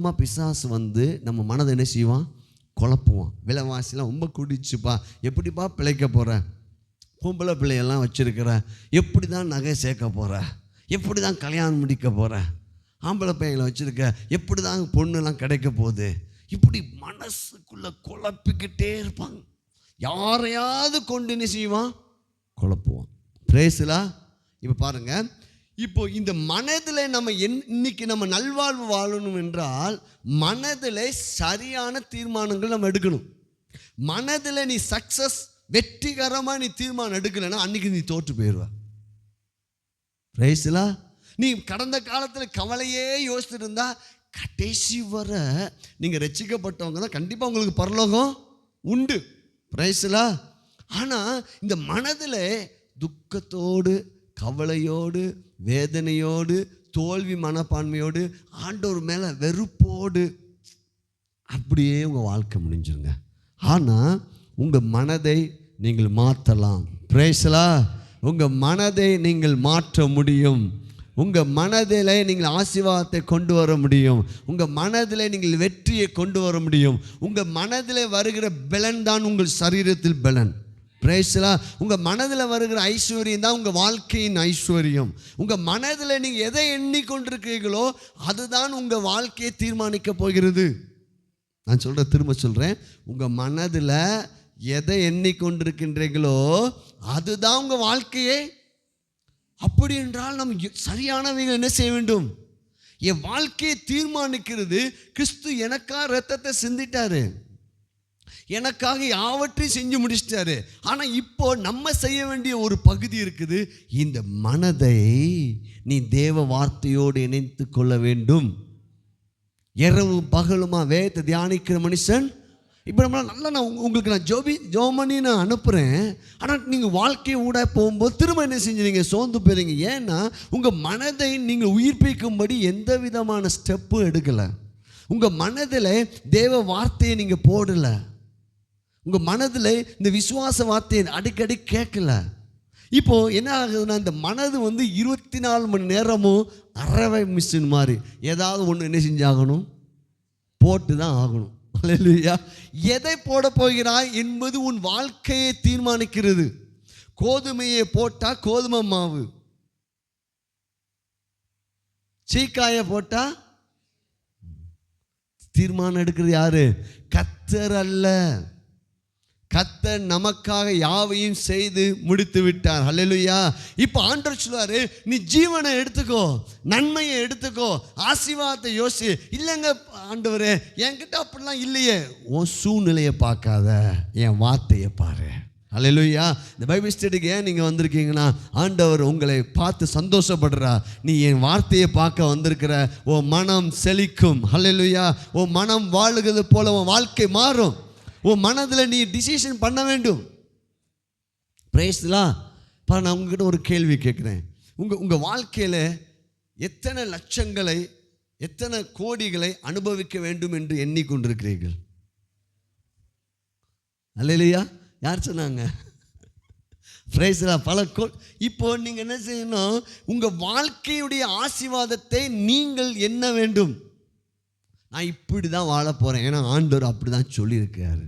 அம்மா பிசாசு வந்து நம்ம மனதை என்ன செய்வான்? குழப்புவான். விலைவாசிலாம் ரொம்ப குடிச்சுப்பா. எப்படிப்பா பிழைக்க போகிற பொம்பளை பிள்ளையெல்லாம் வச்சுருக்கிற. எப்படி தான் நகை சேர்க்க போகிற எப்படி தான் கல்யாணம் முடிக்க போகிற ஆம்பளை பையங்களை வச்சுருக்க. எப்படி தான் பொண்ணுலாம் கிடைக்க போகுது? இப்படி மனசுக்குள்ளே குழப்பிக்கிட்டே இருப்பாங்க. யாரையாவது கொண்டு என்ன செய்வான்? குழப்புவான். பிரேசிலா இப்போ பாருங்கள் இப்போ இந்த மனதில் நம்ம என் இன்னைக்கு நம்ம நல்வாழ்வு வாழணும் என்றால் மனதில் சரியான தீர்மானங்கள் நம்ம எடுக்கணும். மனதில் நீ சக்சஸ் வெற்றிகரமாக நீ தீர்மானம் எடுக்கலைன்னா அன்றைக்கி நீ தோற்று போயிடுவ. ரைஸ்லா நீ கடந்த காலத்தில் கவலையே யோசிச்சுட்டு இருந்தா கடைசி வர நீங்கள் ரசிக்கப்பட்டவங்க தான் கண்டிப்பாக உங்களுக்கு பரலோகம் உண்டு. பிரைஸ்லா ஆனால் இந்த மனதில் துக்கத்தோடு கவலையோடு வேதனையோடு தோல்வி மனப்பான்மையோடு ஆண்டவர் மேலே வெறுப்போடு அப்படியே உங்கள் வாழ்க்கை முடிஞ்சிருங்க. ஆனால் உங்கள் மனதை நீங்கள் மாற்றலாம். பிரேசலா உங்கள் மனதை நீங்கள் மாற்ற முடியும். உங்கள் மனதில் நீங்கள் ஆசீர்வாதத்தை கொண்டு வர முடியும். உங்கள் மனதில் நீங்கள் வெற்றியை கொண்டு வர முடியும். உங்கள் மனதில் வருகிற பலன் தான் உங்கள் சரீரத்தில் பலன். பிரேசலா உங்கள் மனதில் வருகிற ஐஸ்வர்யம் தான் உங்கள் வாழ்க்கையின் ஐஸ்வர்யம். உங்கள் மனதில் நீங்கள் எதை எண்ணிக்கொண்டிருக்கிறீர்களோ அதுதான் உங்கள் வாழ்க்கையை தீர்மானிக்க போகிறது. நான் சொல்கிற திரும்ப சொல்கிறேன் உங்கள் மனதில் எதை எண்ணிக்கொண்டிருக்கின்றீர்களோ அதுதான் உங்கள் வாழ்க்கையே. அப்படி என்றால் நம் சரியானவங்க என்ன செய்ய வேண்டும்? என் வாழ்க்கையை தீர்மானிக்கிறது. கிறிஸ்து எனக்கா ரத்தத்தை சிந்திட்டாரு. எனக்காக யாவற்றையும் செஞ்சு முடிச்சிட்டாரு. ஆனால் இப்போ நம்ம செய்ய வேண்டிய ஒரு பகுதி இருக்குது. இந்த மனதை நீ தேவ வார்த்தையோடு இணைத்து கொள்ள வேண்டும். இரவு பகலுமா வேதத்தை தியானிக்கிற மனுஷன்? இப்போ நம்ம நல்லா நான் உங்களுக்கு நான் ஜோபி ஜோமனி நான் அனுப்புகிறேன் ஆனால் நீங்கள் வாழ்க்கையை ஊட போகும்போது திரும்ப என்ன செஞ்சீங்க? சோர்ந்து போயிருங்க. ஏன்னா உங்கள் மனதை நீங்கள் உயிர்ப்பிக்கும்படி எந்த விதமான ஸ்டெப்பும் எடுக்கலை. உங்கள் மனதில் தேவ வார்த்தையை நீங்கள் போடலை. உங்கள் மனதில் இந்த விசுவாச வார்த்தையை அடிக்கடி கேட்கல. இப்போது என்ன ஆகுதுன்னா இந்த மனது வந்து இருபத்தி நாலு மணி நேரமும் அறவை மிஷின் மாதிரி ஏதாவது ஒன்று என்ன செஞ்சாகணும்? போட்டு தான் ஆகணும். இல்லையா எதை போட போகிறாய் என்பது உன் வாழ்க்கையை தீர்மானிக்கிறது. கோதுமையை போட்டா கோதுமை மாவு. சீக்காயை போட்டா தீர்மானம் எடுக்கிறது யாரு? கத்தர் அல்ல. கத்தர் நமக்காக யாவையும் செய்து முடித்து விட்டார். ஹலெலுயா இப்போ ஆண்டவர் சொல்லுவார் நீ ஜீவனை எடுத்துக்கோ நன்மையை எடுத்துக்கோ ஆசீர்வாதத்தை யோசி. இல்லைங்க ஆண்டவரே என்கிட்ட அப்படிலாம் இல்லையே. உன் சூழ்நிலையை பார்க்காத என் வார்த்தையை பாரு. ஹalleluya. இந்த பைபிள் ஸ்டடிக்கு ஏன் நீங்கள் வந்திருக்கீங்கன்னா ஆண்டவர் உங்களை பார்த்து சந்தோஷப்படுறா. நீ என் வார்த்தையை பார்க்க வந்திருக்கிற ஓ மனம் செழிக்கும். ஹalleluya. ஓ மனம் வாழுகிறது போல உன் வாழ்க்கை மாறும். உன் மனதில் நீ டிசிஷன் பண்ண வேண்டும். பிரேஸ்லாம் பா நான் உங்ககிட்ட ஒரு கேள்வி கேட்குறேன். உங்கள் உங்கள் வாழ்க்கையில் எத்தனை லட்சங்களை எத்தனை கோடிகளை அனுபவிக்க வேண்டும் என்று எண்ணிக்கொண்டிருக்கிறீர்கள்? அல்லையா யார் சொன்னாங்க? பிரேசரா பல கோ இப்போ நீங்கள் என்ன செய்யணும்? உங்கள் வாழ்க்கையுடைய ஆசீர்வாதத்தை நீங்கள் என்ன வேண்டும். நான் இப்படி தான் வாழ போகிறேன் ஏன்னா ஆண்டவர் அப்படி தான் சொல்லியிருக்காரு